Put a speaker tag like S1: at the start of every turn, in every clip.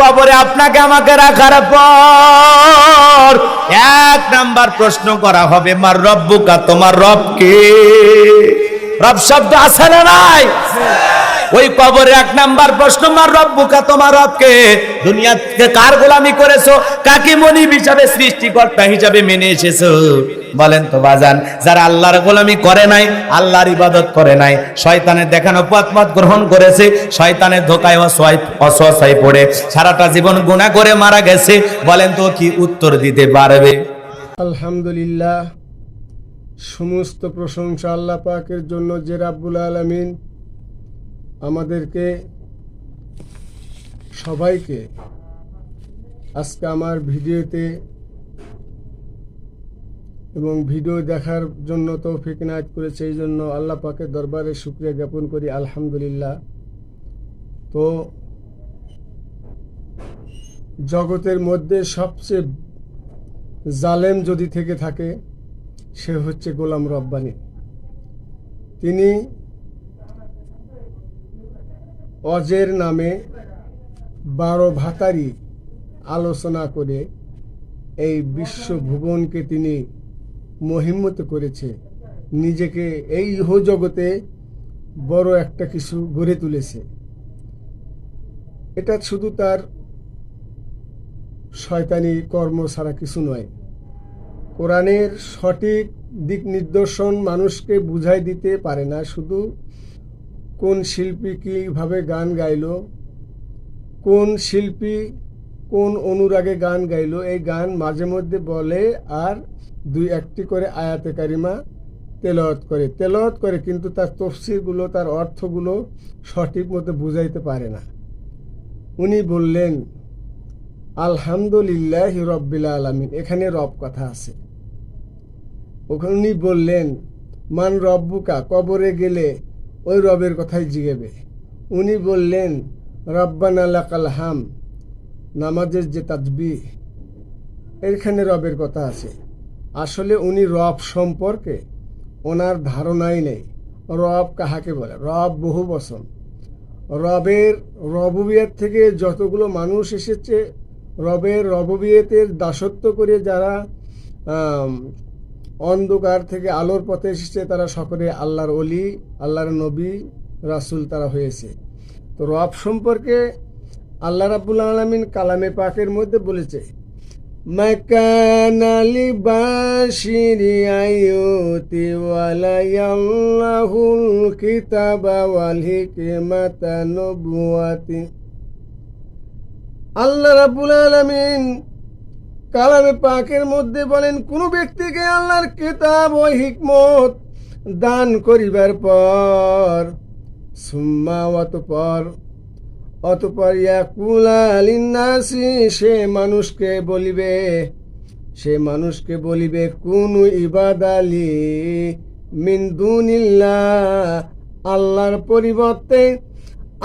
S1: কবরে আপনাকে আমাকে রাখার পর এক নাম্বার প্রশ্ন করা হবে, মার রব্বুকা, তোমার রব কে? রব শব্দ আছে না নাই? ওই কবরে এক নাম্বার প্রশ্ন, মার রব্বুকা, তোমার রবকে দুনিয়াতে কার গোলামি করেছ? কাকে হিসাবে, সৃষ্টিকর্তা হিসাবে মেনে এসেছ। বলেন তো বাজান, যারা আল্লাহর গোলামি করে নাই, আল্লাহর ইবাদত করে নাই, শয়তানের দেখানো পথ মত গ্রহণ করেছে, শয়তানের ধোকায় অসহায় পড়ে, সারাটা জীবন গুণা করে মারা গেছে, বলেন তো কি উত্তর দিতে পারবে?
S2: আলহামদুলিল্লাহ, সমস্ত প্রশংসা আল্লাহ পাকের জন্য যে রাব্বুল আলমিন আমাদেরকে, সবাইকে আজকে আমার ভিডিওতে এবং ভিডিও দেখার জন্য তৌফিক নায়ত করেছে এই জন্য আল্লাহ পাকের দরবারে শুক্রিয়া জ্ঞাপন করি, আলহামদুলিল্লাহ। তো জগতের মধ্যে সবচেয়ে জালেম যদি থেকে থাকে, সে হচ্ছে গোলাম রব্বানি। তিনি অজের নামে বারো ভাতারি আলোচনা করে এই বিশ্বভুবনকে তিনি মহিম্মত করেছে। নিজেকে এই ইহ জগতে বড় একটা কিছু গড়ে তুলেছে। এটা শুধু তার শয়তানি কর্ম ছাড়া কিছু নয়। কোরআনের সঠিক দিক নির্দেশন মানুষকে বুঝাই দিতে পারে না। শুধু কোন শিল্পী কীভাবে গান গাইলো, কোন শিল্পী কোন অনুরাগে গান গাইলো? এই গান মাঝে মধ্যে বলে আর দুই একটি করে আয়াতে কারিমা তেলাওয়াত করে। তেলাওয়াত করে কিন্তু তার তফসিরগুলো, তার অর্থগুলো সঠিক মতো বুঝাইতে পারে না। উনি বললেন, আলহামদুলিল্লাহ রব্বিল আলমিন। এখানে রব কথা আছে। ওখানে উনি বললেন, মান রব্বুকা? কবরে গেলে ওই রবের কথাই জিগেবে। উনি বললেন, রব্বান আলাকাল হাম। নামাজের যে তাজবি এখানে রবের কথা আছে। আসলে উনি রব সম্পর্কে ওনার ধারণাই নেই। রব কাহাকে বলে? রব বহু বচন। রবের রববিয়াত থেকে যতগুলো মানুষ এসেছে, রবের রববিয়তের দাসত্ব করে যারা অন্ধকার থেকে আলোর পথে এসেছে, তারা সকলে আল্লাহর অলি আল্লাহর নবী, রাসুল তারা হয়েছে। তো রব সম্পর্কে আল্লাহ রাবুল আলমিন কালামে পাকের মধ্যে বলেছে মাকানালি বাশিরি আয়ুতি ওয়ালায়াল্লাহুল কিতাবা ওয়াল হিকমাতা নবুয়াতি আল্লাহ রাব্বুল আলামিন কালামে পাকের মধ্যে বলেন, কোন ব্যক্তিকে আল্লাহর কিতাব ও হিকমত দান করিবার পর, সুম্মা অতপর অতপর ইয়াকুলা লিন্নাসি সে মানুষকে বলিবে, সে মানুষকে বলিবে, কোন ইবাদালি মিন দুনিল্লাহ, আল্লাহর পরিবর্তে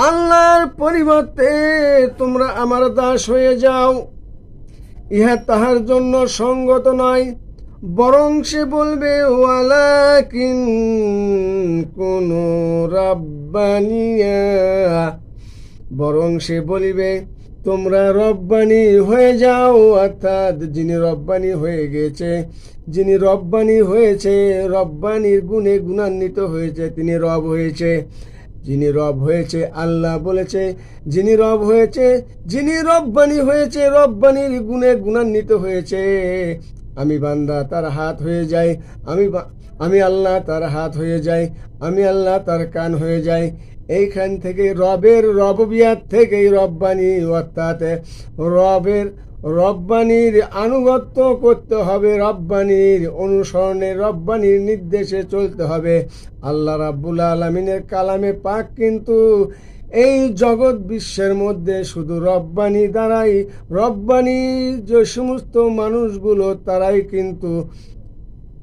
S2: আল্লাহর পরিবর্তে তোমরা আমার দাস হয়ে যাও। ইহা তাহার জন্য সঙ্গত নয়, বরং সে বলবে, ওয়ালাকিন কোন রাব্বানিয়া বরং সে বলিবে, তোমরা রব্বানি হয়ে যাও। অর্থাৎ যিনি রব্বানি হয়ে গেছে, যিনি রব্বানি হয়েছে, রব্বানির গুণে গুণান্বিত হয়েছে, তিনি রব হয়েছে। যিনি রব হয়েছে, আল্লাহ বলেছে, যিনি রব হয়েছে, যিনি রব্বানি হয়েছে, রব্বানির গুণে গুণান্বিত হয়েছে। আমি বান্দা, তার হাত হয়ে যাই আমি আমি আল্লাহ, তার হাত হয়ে যাই আমি আল্লাহ, তার কান হয়ে যাই এইখান থেকে রবের রববিয়াত থেকেই রব্বানি, অর্থাৎ রবের রব্বানির আনুগত্য করতে হবে, রব্বানির অনুসরণে, রব্বানির নির্দেশে চলতে হবে। আল্লাহ রাব্বুল আলমিনের কালামে পাক কিন্তু এই জগৎ বিশ্বের মধ্যে শুধু রব্বানি দ্বারাই রব্বানি যে সমস্ত মানুষগুলো, তারাই কিন্তু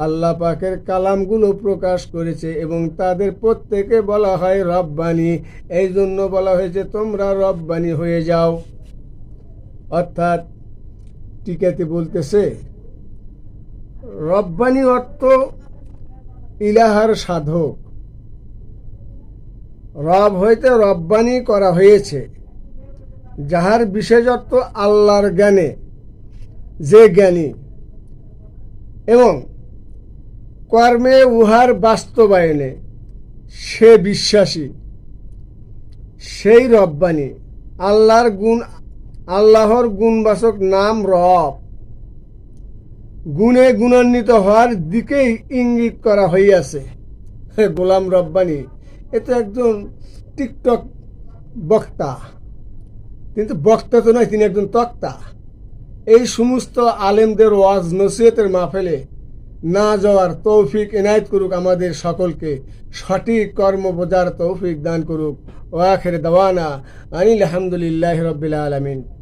S2: আল্লাহ পাকের কালামগুলো প্রকাশ করেছে এবং তাদের প্রত্যেকে বলা হয় রব্বানি। এই জন্য বলা হয়েছে, তোমরা রব্বানি হয়ে যাও। অর্থাৎ টিকাতে বলতেছে, রব্বানি অর্থ ইলাহার সাধক। রব হইতে রব্বানি করা হয়েছে, যাহার বিশেষত্ব আল্লাহর জ্ঞানে, যে জ্ঞানী এবং কর্মে উহার বাস্তবায়নে সে বিশ্বাসী, সেই রব্বানি, আল্লাহর গুণ, আল্লাহর গুণবাচক নাম রব। গুণে গুণান্বিত হওয়ার দিকেই ইঙ্গিত করা হইয়াছে। গোলাম রব্বানি, এ তো একজন টিকটক বক্তা। কিন্তু বক্তা তো নয়, তিনি একজন তক্তা। এই সমস্ত আলেমদের ওয়াজ নসিহতের মাহফেলে না যাওয়ার তৌফিক এনায়েত করুক, আমাদের সকলকে সঠিক কর্ম বোঝার তৌফিক দান করুক। ওয়াখের দাওয়ানা আনিল আলহামদুলিল্লাহ রবিল আলমিন।